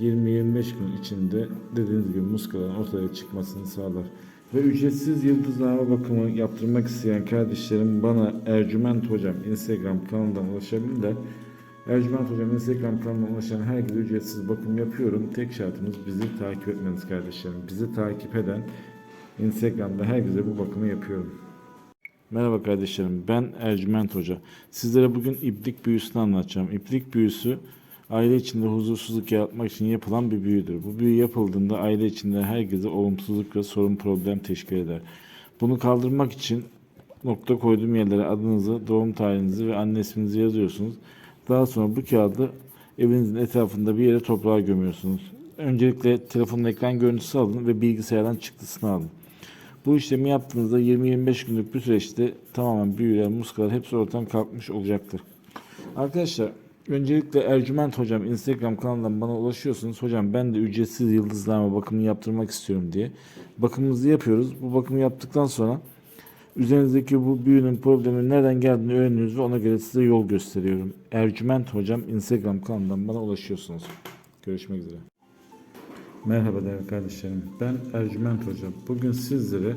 20-25 gün içinde dediğiniz gibi muskaların ortaya çıkmasını sağlar. Ve ücretsiz yıldızlama bakımı yaptırmak isteyen kardeşlerim bana Ercüment Hocam Instagram kanalından ulaşabilirler. Ercüment Hocam Instagram kanalına ulaşan herkese ücretsiz bakım yapıyorum. Tek şartımız bizi takip etmeniz kardeşlerim. Bizi takip eden Instagram'da herkese bu bakımı yapıyorum. Merhaba kardeşlerim, ben Ercüment Hoca. Sizlere bugün iplik büyüsünü anlatacağım. İplik büyüsü aile içinde huzursuzluk yaratmak için yapılan bir büyüdür. Bu büyü yapıldığında aile içinde herkese olumsuzluk ve sorun problem teşkil eder. Bunu kaldırmak için nokta koyduğum yerlere adınızı, doğum tarihinizi ve anne isminizi yazıyorsunuz. Daha sonra bu kağıdı evinizin etrafında bir yere toprağa gömüyorsunuz. Öncelikle telefonun ekran görüntüsü alın ve bilgisayardan çıktısını alın. Bu işlemi yaptığınızda 20-25 günlük bir süreçte tamamen büyüler, muskalar hepsi ortadan kalkmış olacaktır. Arkadaşlar öncelikle Ercüment Hocam Instagram kanalından bana ulaşıyorsunuz. Hocam ben de ücretsiz yıldızlama bakımını yaptırmak istiyorum diye. Bakımımızı yapıyoruz. Bu bakımı yaptıktan sonra üzerinizdeki bu büyünün problemin nereden geldiğini öğreniyoruz ve ona göre size yol gösteriyorum. Ercüment Hocam Instagram kanalından bana ulaşıyorsunuz. Görüşmek üzere. Merhaba değerli kardeşlerim. Ben Ercüment Hoca. Bugün sizlere